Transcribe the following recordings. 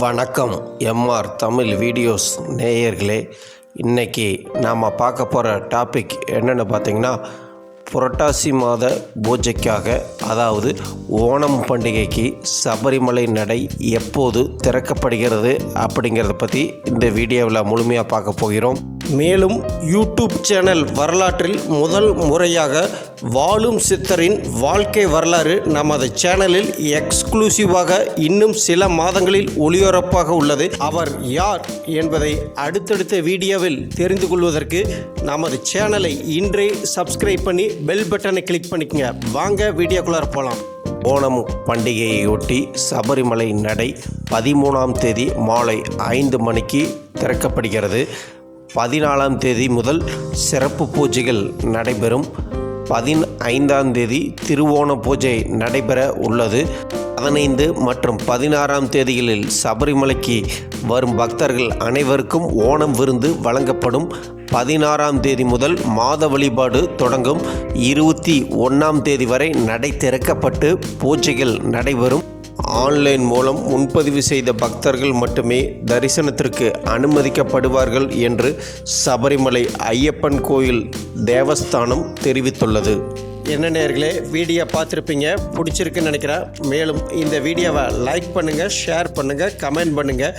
வணக்கம் MR Tamil videos நேயர்களே. இன்றைக்கி நாம் பார்க்க போகிற டாபிக் என்னென்னு பார்த்தீங்கன்னா புரட்டாசி மாத பூஜைக்காக அதாவது ஓணம் பண்டிகைக்கு சபரிமலை நடை எப்போது திறக்கப்படுகிறது அப்படிங்கிறத பற்றி இந்த வீடியோவில் முழுமையாக பார்க்க போகிறோம். மேலும் யூடியூப் சேனல் வரலாற்றில் முதல் முறையாக வாழும் சித்தரின் வாழ்க்கை வரலாறு நமது சேனலில் எக்ஸ்க்ளூசிவாக இன்னும் சில மாதங்களில் ஒளிபரப்பாக உள்ளது. அவர் யார் என்பதை அடுத்தடுத்த வீடியோவில் தெரிந்து கொள்வதற்கு நமது சேனலை இன்றே சப்ஸ்கிரைப் பண்ணி பெல் பட்டனை கிளிக் பண்ணிக்கங்க. வாங்க வீடியோக்குள்ளார போகலாம் ஓணம் பண்டிகையையொட்டி சபரிமலை நடை பதிமூணாம் தேதி மாலை ஐந்து மணிக்கு திறக்கப்படுகிறது. பதினாலாம் தேதி முதல் சிறப்பு பூஜைகள் நடைபெறும். பதினைந்தாம் தேதி திருவோண பூஜை நடைபெற உள்ளது. பதினைந்து மற்றும் பதினாறாம் தேதிகளில் சபரிமலைக்கு வரும் பக்தர்கள் அனைவருக்கும் ஓணம் விருந்து வழங்கப்படும். பதினாறாம் தேதி முதல் மாத வழிபாடு தொடங்கும். இருபத்தி ஒன்றாம் தேதி வரை நடை திறக்கப்பட்டு பூஜைகள் நடைபெறும். ஆன்லைன் மூலம் முன்பதிவு செய்த பக்தர்கள் மட்டுமே தரிசனத்திற்கு அனுமதிக்கப்படுவார்கள் என்று சபரிமலை ஐயப்பன் கோயில் தேவஸ்தானம் தெரிவித்துள்ளது. என்ன நேர்களே வீடியோ பார்த்துருப்பீங்க பிடிச்சிருக்குன்னு நினைக்கிறேன். மேலும் இந்த வீடியோவை லைக் பண்ணுங்கள் ஷேர் பண்ணுங்கள் கமெண்ட் பண்ணுங்கள்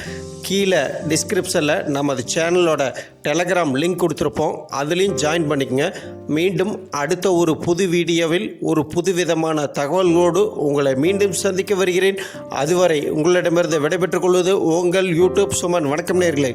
கீழே டிஸ்கிரிப்ஷனில் நமது சேனலோட டெலகிராம் லிங்க் கொடுத்துருப்போம். அதுலேயும் ஜாயின் பண்ணிக்கங்க. மீண்டும் அடுத்த ஒரு புது வீடியோவில் ஒரு புதுவிதமான தகவல்களோடு உங்களை மீண்டும் சந்திக்க வருகிறேன். அதுவரை உங்களிடமிருந்து விடைபெற்றுக் கொள்வது உங்கள் யூடியூப் சுமன். வணக்கம் நேர்களே.